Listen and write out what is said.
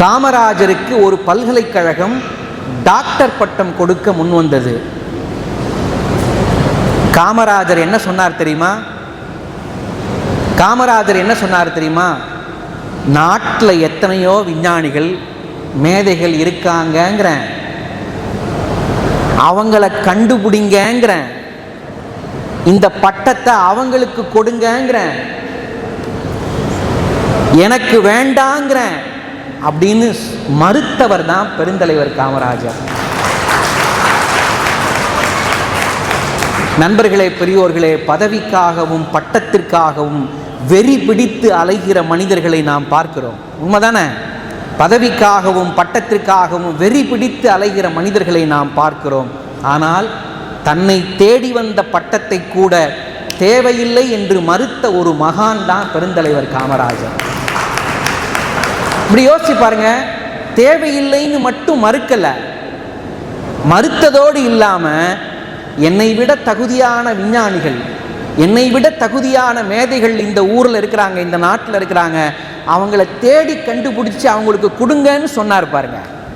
காமராஜருக்கு ஒரு பல்கலைக்கழகம் டாக்டர் பட்டம் கொடுக்க முன் வந்தது. காமராஜர் என்ன சொன்னார் தெரியுமா? காமராஜர் என்ன சொன்னார் தெரியுமா? நாட்டில் எத்தனையோ விஞ்ஞானிகள் மேதைகள் இருக்காங்கங்கிறேன். அவங்கள கண்டுபிடிங்கங்கிறேன். இந்த பட்டத்தை அவங்களுக்கு கொடுங்கங்கிறேன். எனக்கு வேண்டாங்கிறேன். அப்படின்னு மறுத்தவர் தான் பெருந்தலைவர் காமராஜர். நண்பர்களே பெரியோர்களே பதவிக்காகவும் பட்டத்திற்காகவும் வெறி பிடித்து அலைகிற மனிதர்களை நாம் பார்க்கிறோம். உண்மைதானே? பதவிக்காகவும் பட்டத்திற்காகவும் வெறி பிடித்து அலைகிற மனிதர்களை நாம் பார்க்கிறோம். ஆனால் தன்னை தேடி வந்த பட்டத்தை கூட தேவையில்லை என்று மறுத்த ஒரு மகான் தான் பெருந்தலைவர் காமராஜர். இப்படி யோசிச்சு பாருங்க. தேவையில்லைன்னு மட்டும் மறுக்கலை. மறுத்ததோடு இல்லாமல் என்னை விட தகுதியான விஞ்ஞானிகள் என்னை விட தகுதியான மேதைகள் இந்த ஊரில் இருக்கிறாங்க இந்த நாட்டில் இருக்கிறாங்க அவங்கள தேடி கண்டுபிடிச்சி அவங்களுக்கு கொடுங்கன்னு சொன்னார் பாருங்கள்